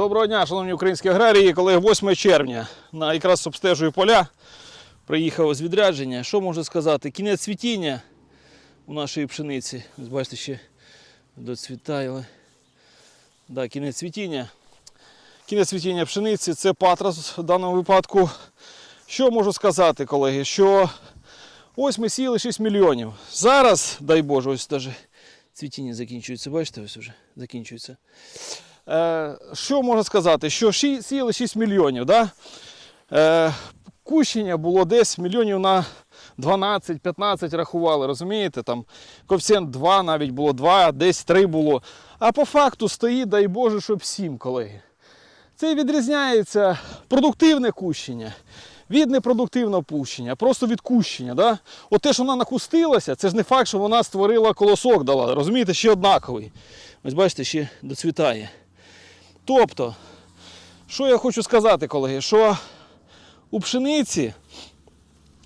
Доброго дня, шановні українські аграрії. Коли 8 червня на якраз обстежую поля, приїхав з відрядження. Що можу сказати? Кінець цвітіння у нашої пшениці. Бачите, ще доцвітає. Да, кінець цвітіння. Кінець цвітіння пшениці це патрас в даному випадку. Що можу сказати, колеги? Що ось ми сіяли 6 мільйонів. Зараз, дай Боже, ось навіть цвітіння закінчується. Бачите, ось вже закінчується. Е, що можна сказати? Що сіяли 6 мільйонів. Да? Е, кущення було десь мільйонів на 12-15 рахували, розумієте? Там коефіцієнт 2 навіть було 2, десь 3 було. А по факту стоїть, дай Боже, щоб 7, колеги. Це відрізняється продуктивне кущення від непродуктивного пущення, просто від кущення. Да? От те, що вона накустилася, це ж не факт, що вона створила колосок дала. Розумієте, ще однаковий. Ось бачите, ще доцвітає. Тобто, що я хочу сказати, колеги, що у пшениці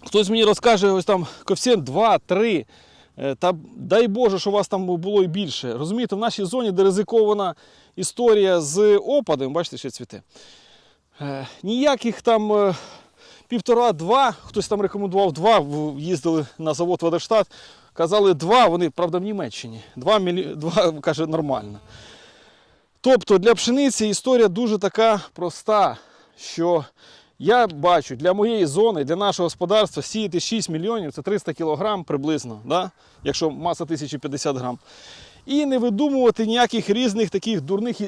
хтось мені розкаже, ось там коефіцієнт 2, 3. е, Та дай Боже, що у вас там було і більше. Розумієте, в нашій зоні, де ризикована історія з опадом, бачите, ще цвіте. Е, Ніяких там е, півтора-два, хтось там рекомендував два, їздили на завод Водоштат, казали два, вони, правда, в Німеччині. Два, два каже, нормально. Тобто для пшениці історія дуже така проста, що я бачу для моєї зони, для нашого господарства сіяти 6 мільйонів це 300 кілограм приблизно, да? якщо маса 1050 грам. І не видумувати ніяких різних таких дурних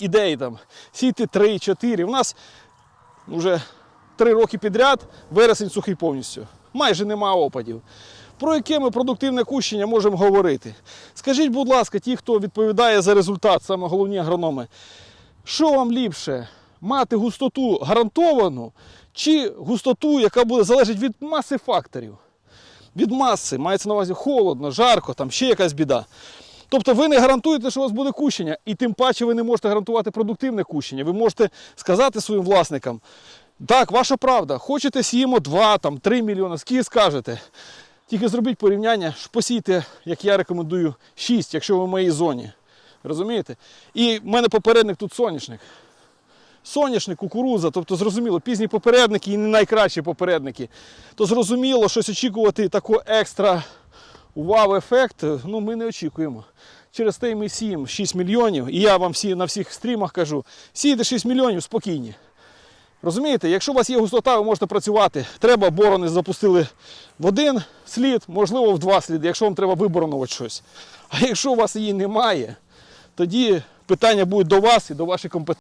ідей. Там. Сійти 3-4. У нас вже 3 роки підряд вересень сухий повністю. Майже нема опадів. Про яке ми продуктивне кущення можемо говорити? Скажіть, будь ласка, ті, хто відповідає за результат, саме головні агрономи, що вам ліпше? Мати густоту гарантовану чи густоту, яка буде залежить від маси факторів? Від маси, мається на увазі холодно, жарко, там ще якась біда. Тобто ви не гарантуєте, що у вас буде кущення, і тим паче ви не можете гарантувати продуктивне кущення. Ви можете сказати своїм власникам, так, ваша правда, хочете сіємо 2-3 мільйони, скільки скажете. Тільки зробіть порівняння, посійте, як я рекомендую, 6, якщо ви в моїй зоні. Розумієте? І в мене попередник тут соняшник. Соняшник, кукурудза, тобто зрозуміло, пізні попередники і не найкращі попередники. То зрозуміло, щось очікувати такого екстра вау ефект, ну ми не очікуємо. Через те ми сіємо 6 мільйонів, і я вам всі на всіх стрімах кажу, сійте 6 мільйонів спокійні. Розумієте, якщо у вас є густота, ви можете працювати. Треба борони запустили в один слід, можливо, в два сліди, якщо вам треба виборонувати щось. А якщо у вас її немає, тоді питання будуть до вас і до вашої компетенції.